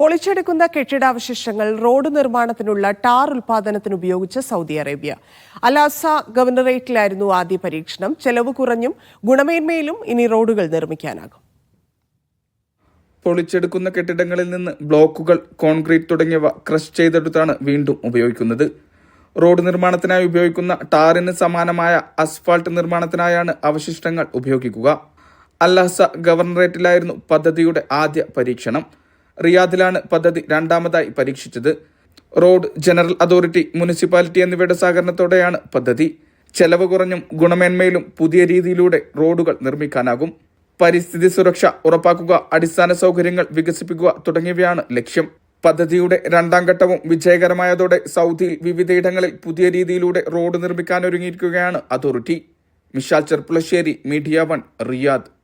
പൊളിച്ചെടുക്കുന്ന കെട്ടിടാവശിഷ്ടങ്ങൾ road നിർമ്മാണത്തിനുള്ള tar ഉൽപാദനത്തിന് ഉപയോഗിച്ച Saudi Arabia. അലാസ ഗവർണറേറ്റിലായിരുന്നു ആദ്യ പരീക്ഷണം. ചെലവ് കുറഞ്ഞും ഗുണമേന്മയിലും ഇനി റോഡുകൾ നിർമ്മിക്കാനാകും. പൊളിച്ചെടുക്കുന്ന കെട്ടിടങ്ങളിൽ നിന്ന് ബ്ലോക്കുകൾ കോൺക്രീറ്റ് തുടങ്ങിയവ ക്രഷ് ചെയ്തെടുത്താണ് വീണ്ടും ഉപയോഗിക്കുന്നത്. റോഡ് നിർമ്മാണത്തിനായി ഉപയോഗിക്കുന്ന ടാറിന് സമാനമായ അസ്ഫാൾട്ട് നിർമ്മാണത്തിനായാണ് അവശിഷ്ടങ്ങൾ ഉപയോഗിക്കുക. അല്ലാസ ഗവർണറേറ്റിലായിരുന്നു പദ്ധതിയുടെ ആദ്യ പരീക്ഷണം. റിയാദിലാണ് പദ്ധതി രണ്ടാമതായി പരീക്ഷിച്ചത്. റോഡ് ജനറൽ അതോറിറ്റി മുനിസിപ്പാലിറ്റി എന്നിവയുടെ സഹകരണത്തോടെയാണ് പദ്ധതി. ചെലവ് കുറഞ്ഞും ഗുണമേന്മയിലും പുതിയ രീതിയിലൂടെ റോഡുകൾ നിർമ്മിക്കാനാകും. പരിസ്ഥിതി സുരക്ഷ ഉറപ്പാക്കുക അടിസ്ഥാന സൗകര്യങ്ങൾ വികസിപ്പിക്കുക തുടങ്ങിയവയാണ് ലക്ഷ്യം. പദ്ധതിയുടെ രണ്ടാം ഘട്ടവും വിജയകരമായതോടെ സൗദിയിൽ വിവിധയിടങ്ങളിൽ പുതിയ രീതിയിലൂടെ road നിർമ്മിക്കാനൊരുങ്ങിയിരിക്കുകയാണ് authority. Mishal Cherpulassery media one Riyadh.